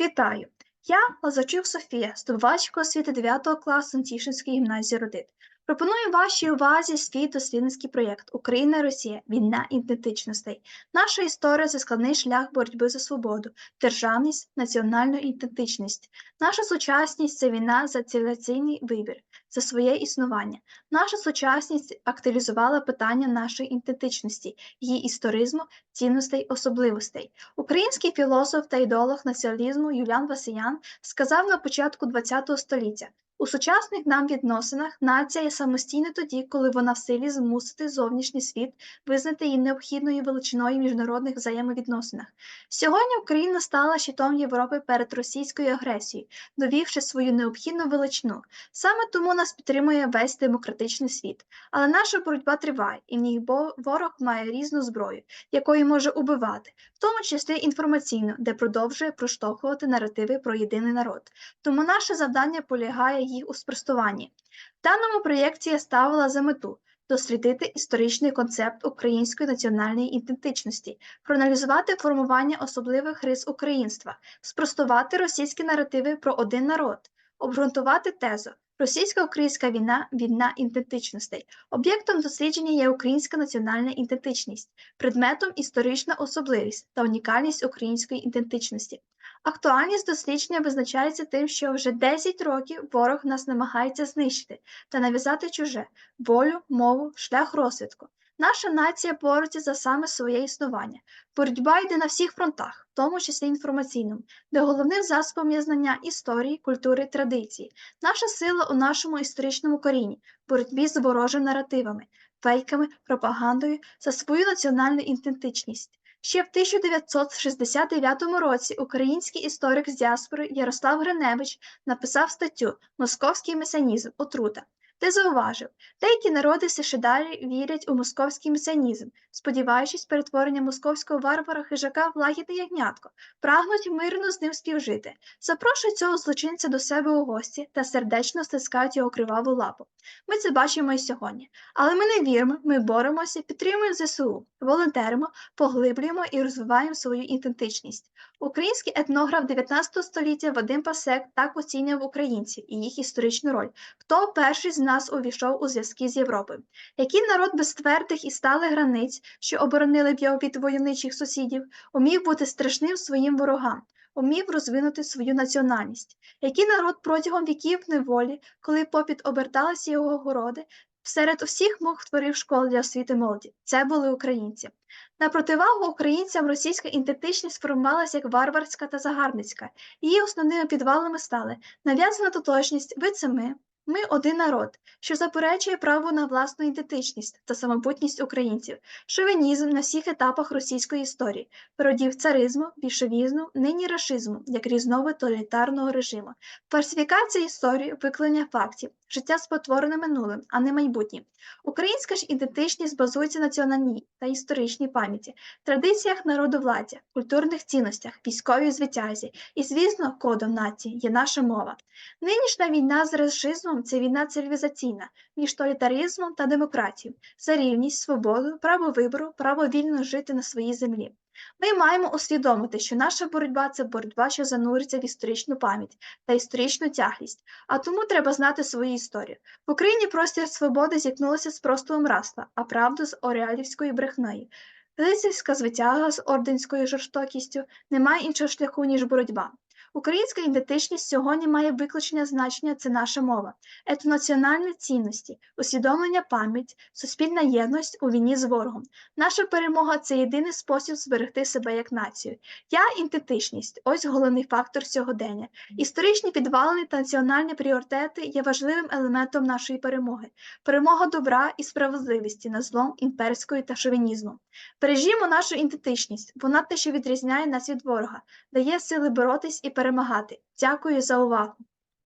Вітаю! Я Лазачук Софія, здобувачка освіти 9 класу Антішинської гімназії Родит. Пропоную вашій увазі свій дослідницький проєкт Україна Росія. Війна ідентичностей. Наша історія це складний шлях боротьби за свободу, державність, національну ідентичність. Наша сучасність це війна за цивілізаційний вибір, за своє існування. Наша сучасність актуалізувала питання нашої ідентичності, її історизму, цінностей, особливостей. Український філософ та ідеолог націоналізму Юліан Васиян сказав на початку ХХ століття: у сучасних нам відносинах нація є самостійна тоді, коли вона в силі змусити зовнішній світ визнати її необхідною величиною в міжнародних взаємовідносинах. Сьогодні Україна стала щитом Європи перед російською агресією, довівши свою необхідну величину. Саме тому нас підтримує весь демократичний світ. Але наша боротьба триває, і в ній ворог має різну зброю, якою може убивати, в тому числі інформаційно, де продовжує проштовхувати наративи про єдиний народ. Тому наше завдання полягає їх у спростуванні. В даному проєкті я ставила за мету дослідити історичний концепт української національної ідентичності, проаналізувати формування особливих рис українства, спростувати російські наративи про один народ, обґрунтувати тезу. Російсько-українська війна війна ідентичностей. Об'єктом дослідження є українська національна ідентичність, предметом історична особливість та унікальність української ідентичності. Актуальність дослідження визначається тим, що вже 10 років ворог нас намагається знищити та нав'язати чуже волю, мову, шлях розвитку. Наша нація бореться за саме своє існування. Боротьба йде на всіх фронтах, в тому числі інформаційному, де головним засобом є знання історії, культури, традиції. Наша сила у нашому історичному корінні, боротьбі з ворожими наративами, фейками, пропагандою за свою національну ідентичність. Ще в 1969 році український історик з діаспори Ярослав Гриневич написав статтю Московський месіанізм отрута, де зауважив, деякі народи все ще далі вірять у московський месіанізм, сподіваючись перетворення московського варвара хижака в лагідне ягнятко, прагнуть мирно з ним співжити, запрошують цього злочинця до себе у гості та сердечно стискають його криваву лапу. Ми це бачимо і сьогодні. Але ми не віримо, ми боремося, підтримуємо ЗСУ, волонтеримо, поглиблюємо і розвиваємо свою ідентичність. Український етнограф 19 століття Вадим Пасек так оцінював українців і їх історичну роль. Хто перший з нас увійшов у зв'язки з Європою? Який народ без твердих і сталих границь, що оборонили б його від войовничих сусідів, умів бути страшним своїм ворогам? Умів розвинути свою національність, який народ протягом віків неволі, коли попід оберталися його городи, серед усіх мог творив школи для освіти молоді. Це були українці. На противагу українцям російська ідентичність формувалася як варварська та загарбницька. Її основними підвалами стали нав'язана тотожність, ви це ми, один народ, що заперечує право на власну ідентичність та самобутність українців, шовінізм на всіх етапах російської історії, породів царизму, більшовізму, нині рашизму, як різновид тоталітарного режиму, фальсифікація історії, виклення фактів, життя спотворене минулим, а не майбутнім. Українська ж ідентичність базується на національній та історичній пам'яті, традиціях народовладдя, культурних цінностях, військовій звитязі і, звісно, кодом нації є наша мова. Нинішня війна з рашизмом це війна цивілізаційна між тоталітаризмом та демократією, за рівність, свободу, право вибору, право вільно жити на своїй землі. Ми маємо усвідомити, що наша боротьба це боротьба, що зануриться в історичну пам'ять та історичну тяглість, а тому треба знати свою історію. В Україні простір свободи зіткнулося з простовом расла, а правду з оріалівської брехнею. Лицівська звитяга з орденською жорстокістю немає іншого шляху, ніж боротьба. Українська ідентичність сьогодні має виключення значення це наша мова, етнонаціональні цінності, усвідомлення пам'ять, суспільна єдність у війні з ворогом. Наша перемога це єдиний спосіб зберегти себе як націю. Я ідентичність ось головний фактор сьогодення. Історичні підвалини та національні пріоритети є важливим елементом нашої перемоги, перемога добра і справедливості на злом імперської та шовінізму. Бережімо нашу ідентичність, вона те, що відрізняє нас від ворога, дає сили боротись і перемагати. Дякую за увагу.